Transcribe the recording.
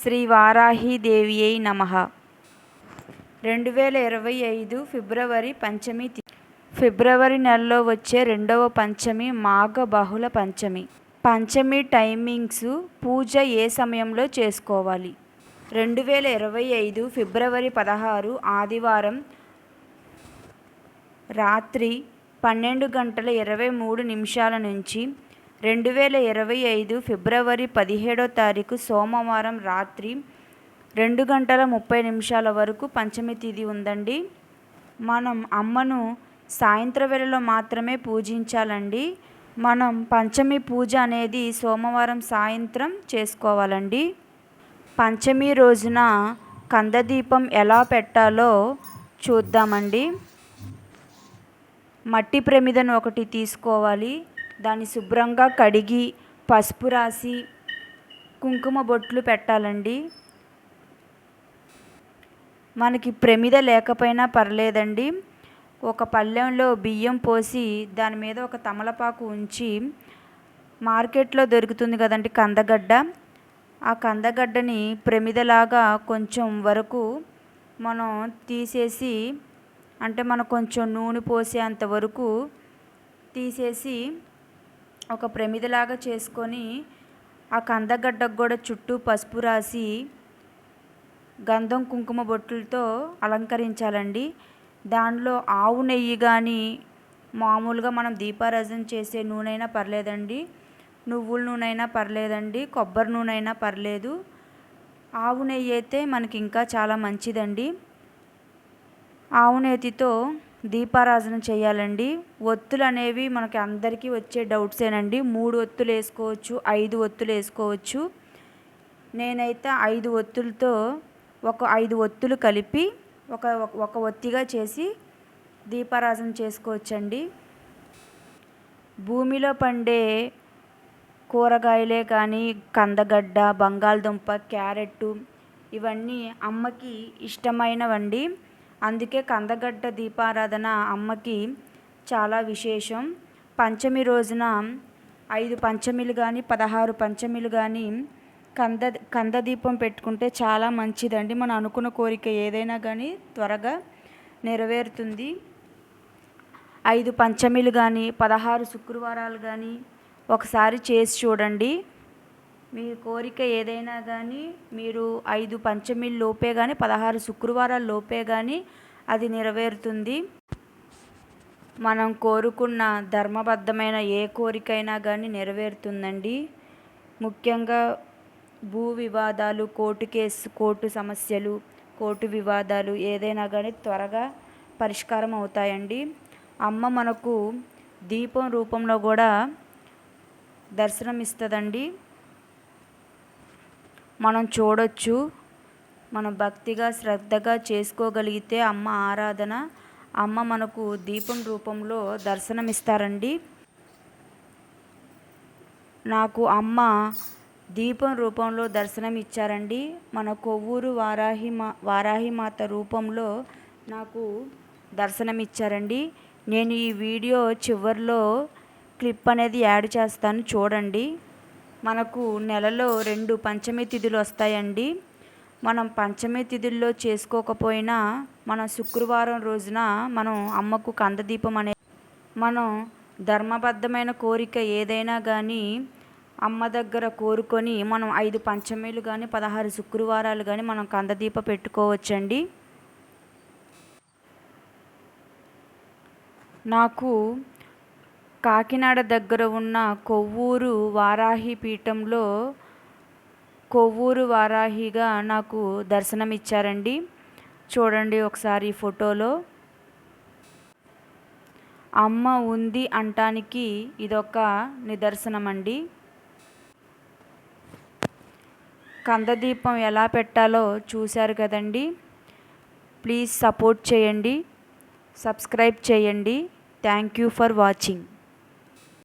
శ్రీ వారాహీదేవి అయి నమ. రెండు వేల ఇరవై ఐదు ఫిబ్రవరి పంచమి ఫిబ్రవరి నెలలో వచ్చే రెండవ పంచమి మాఘ బహుళ పంచమి. పంచమి టైమింగ్స్ పూజ ఏ సమయంలో చేసుకోవాలి? రెండు వేల ఇరవై ఐదు ఫిబ్రవరి పదహారు ఆదివారం రాత్రి పన్నెండు గంటల ఇరవై మూడు నిమిషాల నుంచి రెండు వేల ఇరవై ఐదు ఫిబ్రవరి పదిహేడో తారీఖు సోమవారం రాత్రి రెండు గంటల ముప్పై నిమిషాల వరకు పంచమి తిథి ఉందండి. మనం అమ్మను సాయంత్రం వేళలో మాత్రమే పూజించాలండి. మనం పంచమి పూజ అనేది సోమవారం సాయంత్రం చేసుకోవాలండి. పంచమి రోజున కందదీపం ఎలా పెట్టాలో చూద్దామండి. మట్టి ప్రమిదను ఒకటి తీసుకోవాలి. దాన్ని శుభ్రంగా కడిగి పసుపు రాసి కుంకుమ బొట్లు పెట్టాలండి. మనకి ప్రమిద లేకపోయినా పర్లేదండి. ఒక పళ్ళెంలో బియ్యం పోసి దాని మీద ఒక తమలపాకు ఉంచి మార్కెట్లో దొరుకుతుంది కదండి కందగడ్డ. ఆ కందగడ్డని ప్రమిదలాగా కొంచెం వరకు మనం తీసేసి అంటే మనం కొంచెం నూనె పోసేంత వరకు తీసేసి ఒక ప్రమిదలాగా చేసుకొని ఆ కందగడ్డకు కూడా చుట్టూ పసుపు రాసి గంధం కుంకుమ బొట్టులతో అలంకరించాలండి. దానిలో ఆవు నెయ్యి కానీ మామూలుగా మనం దీపారాజన చేసే నూనె అయినా పర్లేదండి. నువ్వుల నూనె అయినా పర్లేదండి. కొబ్బరి నూనె అయినా పర్లేదు. ఆవు నెయ్యి అయితే మనకి ఇంకా చాలా మంచిదండి. ఆవు నెయ్యితో దీపారాధన చేయాలండి. ఒత్తులు అనేవి మనకి అందరికీ వచ్చే డౌట్సేనండి మూడు ఒత్తులు వేసుకోవచ్చు ఐదు ఒత్తులు వేసుకోవచ్చు. నేనైతే ఐదు ఒత్తులతో ఒక ఐదు ఒత్తులు కలిపి ఒక ఒక ఒత్తిగా చేసి దీపారాధన చేసుకోవచ్చండి. భూమిలో పండే కూరగాయలే కానీ కందగడ్డ బంగాళదుంప క్యారెట్ ఇవన్నీ అమ్మకి ఇష్టమైనవండి. అందుకే కందగడ్డ దీపారాధన అమ్మకి చాలా విశేషం. పంచమి రోజున ఐదు పంచమిలు కానీ పదహారు పంచమిలు కానీ కంద కంద దీపం పెట్టుకుంటే చాలా మంచిదండి. మనం అనుకున్న కోరిక ఏదైనా కానీ త్వరగా నెరవేరుతుంది. ఐదు పంచమిలు కానీ పదహారు శుక్రవారాలు కానీ ఒకసారి చేసి చూడండి. మీ కోరిక ఏదైనా కానీ మీరు ఐదు పంచమిల లోపే కానీ పదహారు శుక్రవారాల లోపే కానీ అది నెరవేరుతుంది. మనం కోరుకున్న ధర్మబద్ధమైన ఏ కోరికైనా కానీ నెరవేరుతుందండి. ముఖ్యంగా భూ వివాదాలు కోర్టు కేసు కోర్టు సమస్యలు కోర్టు వివాదాలు ఏదైనా కానీ త్వరగా పరిష్కారం అవుతాయండి. అమ్మ మనకు దీపం రూపంలో కూడా దర్శనం ఇస్తుందండి మనం చూడొచ్చు. మనం భక్తిగా శ్రద్ధగా చేసుకోగలిగితే అమ్మ ఆరాధన అమ్మ మనకు దీపం రూపంలో దర్శనమిస్తారండి. నాకు అమ్మ దీపం రూపంలో దర్శనం ఇచ్చారండి మన కొవ్వూరు వారాహి మా రూపంలో నాకు దర్శనం ఇచ్చారండి నేను ఈ వీడియో చివరిలో క్లిప్ అనేది యాడ్ చేస్తాను చూడండి. మనకు నెలలో రెండు పంచమి తిథులు వస్తాయండి. మనం పంచమి తిథుల్లో చేసుకోకపోయినా మన శుక్రవారం రోజున మనం అమ్మకు కందదీపం అనే మనం ధర్మబద్ధమైన కోరిక ఏదైనా కానీ అమ్మ దగ్గర కోరుకొని మనం ఐదు పంచమిలు కానీ పదహారు శుక్రవారాలు కానీ మనం కందదీప పెట్టుకోవచ్చండి. నాకు కాకినాడ దగ్గర ఉన్న కొవ్వూరు వారాహి పీఠంలో కొవ్వూరు వారాహిగా నాకు దర్శనమిచ్చారండి. చూడండి ఒకసారి ఫోటోలో. అమ్మ ఉంది అంటానికి ఇదొక నిదర్శనం అండి కందదీపం ఎలా పెట్టాలో చూశారు కదండి. ప్లీజ్ సపోర్ట్ చేయండి. సబ్స్క్రైబ్ చేయండి. Thank you for watching.